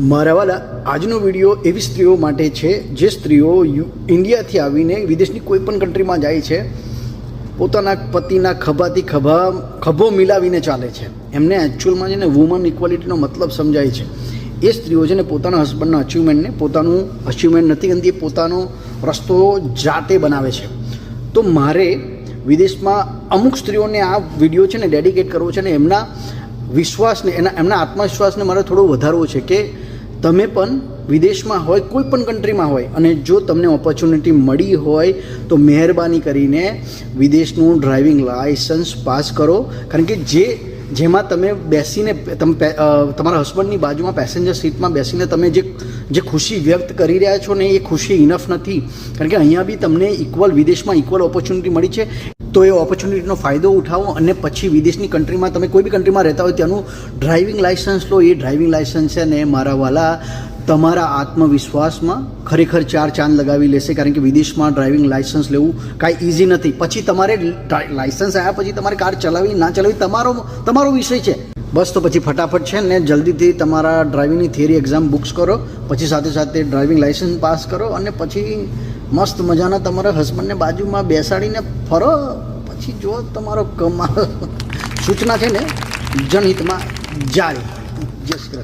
મારા આજનો વીડિયો એવી સ્ત્રીઓ માટે છે જે સ્ત્રીઓ યુ, ઇન્ડિયાથી આવીને વિદેશની કોઈ પણ કન્ટ્રીમાં જાય છે, પોતાના પતિના ખભાથી ખભા, ખભો મિલાવીને ચાલે છે. એમને એકચ્યુઅલમાં છે ને વુમન ઇક્વાલિટીનો મતલબ સમજાય છે. એ સ્ત્રીઓ છે ને પોતાના હસબન્ડના અચીવમેન્ટને પોતાનું અચીવમેન્ટ નથી ગણતી, એ પોતાનો રસ્તો જાતે બનાવે છે. તો મારે વિદેશમાં અમુક સ્ત્રીઓને આ વીડિયો છે ને ડેડિકેટ કરવો છે ને એમના વિશ્વાસને, એના, એમના આત્મવિશ્વાસને મારે થોડો વધારવો છે કે તમે પણ વિદેશમાં હોય, કોઈ પણ કન્ટ્રીમાં હોય અને જો તમને ઓપોર્ચ્યુનિટી મળી હોય તો મહેરબાની કરીને વિદેશનું ડ્રાઇવિંગ લાઇસન્સ પાસ કરો. કારણ કે જે, જેમાં તમે બેસીને, તમે તમારા હસબન્ડની બાજુમાં પેસેન્જર સીટમાં બેસીને તમે જે જે ખુશી વ્યક્ત કરી રહ્યા છો ને એ ખુશી ઇનફ નથી. કારણ કે અહીંયા બી તમને ઇક્વલ વિદેશમાં ઇક્વલ ઓપોર્ચ્યુનિટી મળી છે. તો એ ઓપોર્ચ્યુનિટીનો ફાયદો ઉઠાવો અને પછી વિદેશની કન્ટ્રીમાં તમે કોઈ બી કન્ટ્રીમાં રહેતા હોય ત્યાંનું ડ્રાઇવિંગ લાઇસન્સ લો. એ ડ્રાઇવિંગ લાઇસન્સ છે ને મારા વાલા તમારા આત્મવિશ્વાસમાં ખરેખર ચાર ચાંદ લગાવી લેશે કારણ કે વિદેશમાં ડ્રાઇવિંગ લાઇસન્સ લેવું કાંઈ ઇઝી નથી. પછી તમારે લાઇસન્સ આવ્યા પછી તમારે કાર ચલાવી ના ચલાવી તમારો તમારો વિષય છે. બસ તો પછી ફટાફટ છે ને જલ્દીથી તમારા ડ્રાઇવિંગની થિયરી એક્ઝામ બુક્સ કરો. પછી સાથે સાથે ડ્રાઇવિંગ લાઇસન્સ પાસ કરો અને પછી મસ્ત મજાના તમારા હસબન્ડને બાજુમાં બેસાડીને ફરો, પછી જો તમારો કમાલ સૂચના છે ને જનહિતમાં જાળી જય શ્રી